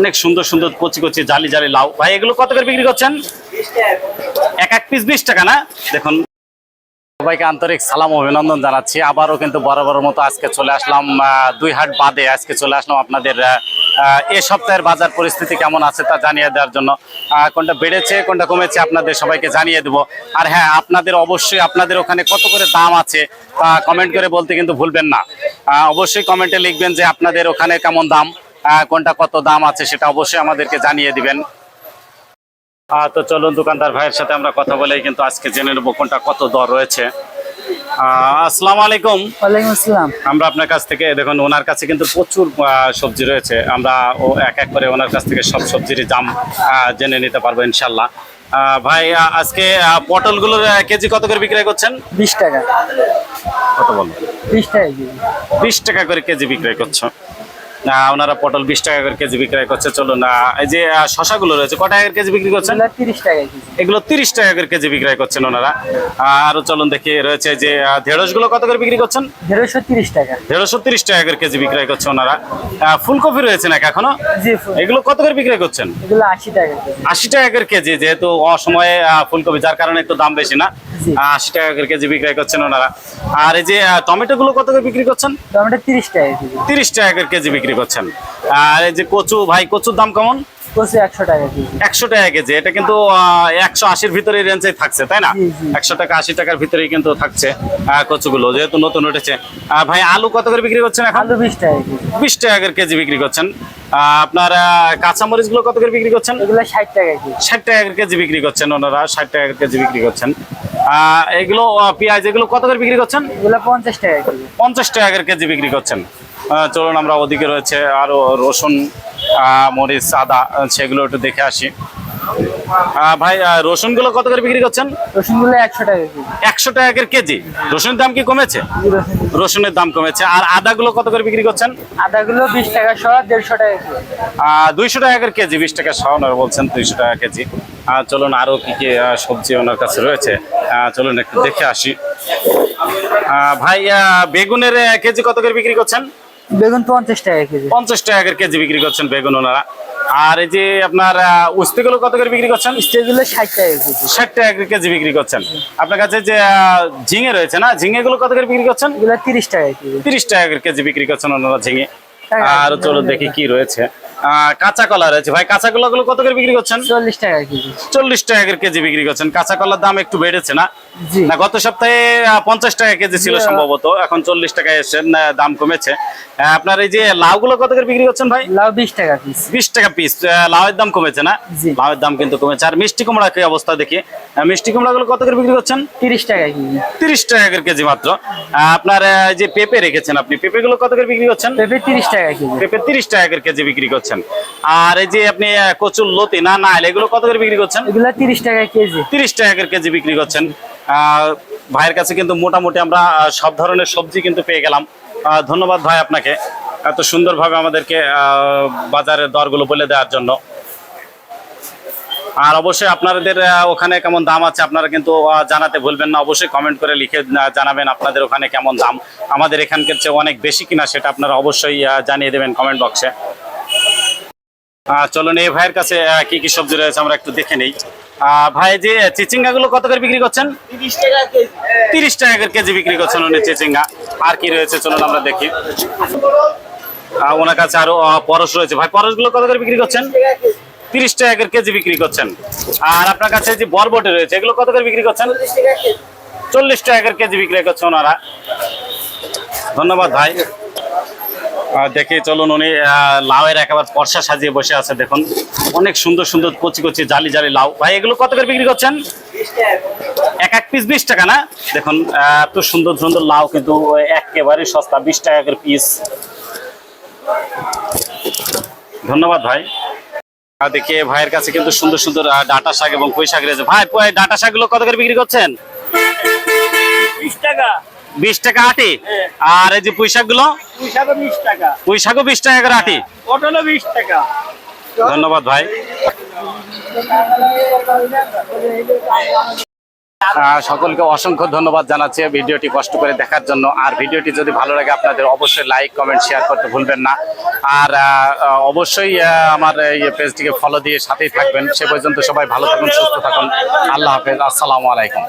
অনেক সুন্দর সুন্দর কচি কচি জালি জালি লাউ। ভাই, এগুলো কত করে বিক্রি করছেন? এক এক পিস বিশ টাকা না? দেখুন, সবাইকে আন্তরিক সালাম অভিনন্দন জানাচ্ছি। আবারও কিন্তু বরাবর মতো আজকে চলে আসলাম দুই হাট বাদে আজকে চলে আসলাম আপনাদের এ সপ্তাহের বাজার পরিস্থিতি কেমন আছে তা জানিয়ে দেওয়ার জন্য কোনটা বেড়েছে, কোনটা কমেছে আপনাদের সবাইকে জানিয়ে দেবো। আর হ্যাঁ আপনাদের অবশ্যই আপনাদের ওখানে কত করে দাম আছে তা কমেন্ট করে বলতে কিন্তু ভুলবেন না। অবশ্যই কমেন্টে লিখবেন যে আপনাদের ওখানে কেমন দাম। কোনটা কত দাম আছে সেটা অবশ্যই আমাদেরকে জানিয়ে দিবেন। তো চলুন দোকানদার ভাইয়ের সাথে আমরা কথা বলে কিন্তু আজকে জেনে নেব কোনটা কত দর রয়েছে। আহ, আসসালামু আলাইকুম। ওয়ালাইকুম আসসালাম। আমরা আপনার কাছ থেকে দেখুন ওনার কাছে কিন্তু প্রচুর সবজি রয়েছে। আমরা ও এক এক করে ওনার কাছ থেকে সব সবজির দাম জেনে নিতে পারব ইনশাল্লাহ ভাই আজকে পটলগুলোর কেজি কত করে বিক্রয় করছেন? বিশ টাকা। কত বলুন? বিশ টাকা বিশ টাকা করে কেজি বিক্রয় করছ। ওনারা পটল বিশ টাকা করে কেজি বিক্রয় করছে চলুন এই যে আহ, শশাগুলো রয়েছে কত টাকা করে কেজি বিক্রি করছেন? এগুলো তিরিশ টাকা এগুলো তিরিশ টাকা করে কেজি বিক্রয় করছেন ওনারা। আরও চলুন দেখি রয়েছে যে কত করে বিক্রি করছেন? তিরিশ টাকা। দেড়শো তিরিশ টাকা করে কেজি বিক্রয় করছে ওনারা। ফুলকপি রয়েছে নাকি এখনও? এগুলো কত করে বিক্রয় করছেন? এগুলো আশি টাকা আশি টাকা করে কেজি যেহেতু অসময়ে ফুলকপি যার কারণে একটু দাম বেশি না। আশি টাকা করে কেজি বিক্রয় করছেন ওনারা। আর এই যে টমেটো গুলো কত করে বিক্রি করছেন? টমেটো তিরিশ টাকা তিরিশ টাকা করে কেজি বিক্রি করছেন। আর এই যে কচু ভাই কচুর দাম কেমন? কচু একশো টাকা কেজি। একশো টাকা কেজি। এটা কিন্তু একশো আশির ভিতরে রেঞ্জে থাকছে তাই না? জি, জি। একশো টাকা আশি টাকার ভিতরেই কিন্তু থাকছে কচুগুলো যেহেতু নতুন উঠেছে। ভাই আলু কত করে বিক্রি করছেন এখন? আলু বিশ টাকা বিশ টাকা কেজি বিক্রি করছেন। আপনার কাঁচামরিচগুলো কত করে বিক্রি করছেন? এগুলো ষাট টাকা কেজি। ষাট টাকা কেজি বিক্রি করছেন ওনারা ষাট টাকা কেজি বিক্রি করছেন। এগুলো পেঁয়াজ এগুলো কত করে বিক্রি করছেন? এগুলো পঞ্চাশ টাকা কেজি। পঞ্চাশ টাকা কেজি বিক্রি করছেন। চলুন আমরা ওদিকে রয়েছে আরও রসুন মরিচ আদা সেগুলো একটু দেখে আসি। ভাই আহ, রসুনগুলো কত করে বিক্রি করছেন? রসুনগুলো একশো টাকা একশো টাকা কেজি? রসুনের দাম কি কমেছে? রসুনের দাম কমেছে। আর আদাগুলো কত করে বিক্রি করছেন? আদাগুলো বিশ টাকা সহ দেড়শো টাকা দুইশো টাকা কেজি বিশ টাকা সহ ওনারা বলছেন দুইশো টাকা কেজি। চলুন আরও কি কি সবজি ওনার কাছে রয়েছে। চলুন একটু দেখে আসি। ভাই বেগুনের কেজি কত করে বিক্রি করছেন? বেগুন পঞ্চাশ টাকা কেজি। পঞ্চাশ টাকা কেজি বিক্রি করছেন বেগুন ওনারা। আর এই যে আপনার উস্তিগুলো কত করে বিক্রি করছেন? উস্তিগুলো ষাট টাকা কেজি। ষাট টাকা করে কেজি বিক্রি করছেন। আপনার কাছে যে ঝিঙে রয়েছে না ঝিঙে গুলো কত করে বিক্রি করছেন? এগুলো তিরিশ টাকা কেজি। তিরিশ টাকা কেজি বিক্রি করছেন ওনারা ঝিঙে। আর চলো দেখি কি রয়েছে। কাঁচা কলা রয়েছে। ভাই কাঁচা কলা গুলো কত করে বিক্রি করছেন? চল্লিশ টাকা কেজি। চল্লিশ টাকা কেজি বিক্রি করছেন। কাঁচা কলার দাম একটু বেড়েছে না? না গত সপ্তাহে পঞ্চাশ টাকা কেজি ছিল সম্ভবত। এখন চল্লিশ টাকা এসছে না, দাম কমেছে। আপনার এই যে লাউ গুলো কত করে বিক্রি করছেন ভাই? লাউ বিশ টাকা পিস বিশ টাকা পিস লাউয়ের দাম কমেছে না। লাউয়ের দাম কিন্তু কমেছে। আর মিষ্টি কুমড়া কি অবস্থা দেখি? মিষ্টি কুমড়া গুলো কত করে বিক্রি করছেন? তিরিশ টাকা কেজি। তিরিশ টাকা কেজি মাত্র। আপনার যে পেঁপে রেখেছেন আপনি পেঁপে গুলো কত করে বিক্রি করছেন? পেঁপে তিরিশ টাকা কেজি। পেঁপে তিরিশ টাকা কেজি বিক্রি করছেন। আর এই যে আপনি কচুর লতি না না এগুলো কত করে বিক্রি করছেন? এগুলো তিরিশ টাকা কেজি। তিরিশ টাকা করে কেজি বিক্রি করছেন। ভাইয়ের কাছে কিন্তু মোটামুটি আমরা সব ধরনের সবজি কিন্তু পেয়ে গেলাম। ধন্যবাদ ভাই আপনাকে এত সুন্দরভাবে আমাদেরকে বাজারের দরগুলো বলে দেওয়ার জন্য। আর অবশ্যই আপনাদের ওখানে কেমন দাম আছে আপনারা কিন্তু জানাতে ভুলবেন না। অবশ্যই কমেন্ট করে লিখে জানাবেন আপনাদের ওখানে কেমন দাম। আমাদের এখানকার চেয়ে অনেক বেশি কিনা সেটা আপনারা অবশ্যই জানিয়ে দেবেন কমেন্ট বক্সে চলুন এই ভাইয়ের কাছে কি কি সবজি রয়েছে আমরা একটু দেখে নেই। ভাই যে চিচিঙ্গা গুলো কত করে বিক্রি করছেন? তিরিশ টাকা করে কেজি বিক্রি করছেন উনি চিচিঙ্গা। আর কি রয়েছে চলুন আমরা দেখি। ওনার কাছে আরও পরশ রয়েছে। ভাই পরশগুলো কত করে বিক্রি করছেন? তিরিশ টাকা করে কেজি বিক্রি করছেন। আর আপনার কাছে যে বরবটি রয়েছে এগুলো কত করে বিক্রি করছেন? চল্লিশ টাকা করে কেজি বিক্রি করছে ওনারা। ধন্যবাদ ভাই। দেখি চলুন উনি লাউয়ের একেবারে পর্সা সাজিয়ে বসে আছে, দেখুন। অনেক সুন্দর সুন্দর কচি কচি জালি জালি লাউ। ভাই, এগুলো কত করে বিক্রি করছেন? এক এক পিস বিশ টাকা না? দেখুন এত সুন্দর সুন্দর লাউ কিন্তু একেবারে সস্তা, বিশ টাকা করে পিস ধন্যবাদ ভাই। দেখি ভাইয়ের কাছে কিন্তু সুন্দর সুন্দর ডাঁটা শাক এবং পুঁই শাক রয়েছে। ভাই ডাঁটা শাকগুলো কত করে বিক্রি করছেন? বিশ টাকা। বিশ টাকা আটি? হ্যাঁ। আর এই যে পুঁই শাকগুলো পয়সাটা বিশ টাকা করে আটি। পটলও বিশ টাকা। ধন্যবাদ ভাই। সকলকে অসংখ্য ধন্যবাদ জানাচ্ছি ভিডিওটি কষ্ট করে দেখার জন্য। আর ভিডিওটি যদি ভালো লাগে আপনাদের অবশ্যই লাইক কমেন্ট শেয়ার করতে ভুলবেন না। আর অবশ্যই আমার এই পেজটিকে ফলো দিয়ে সাথেই থাকবেন। সে পর্যন্ত সবাই ভালো থাকুন সুস্থ থাকুন। আল্লাহ হাফেজ। আসসালামু আলাইকুম।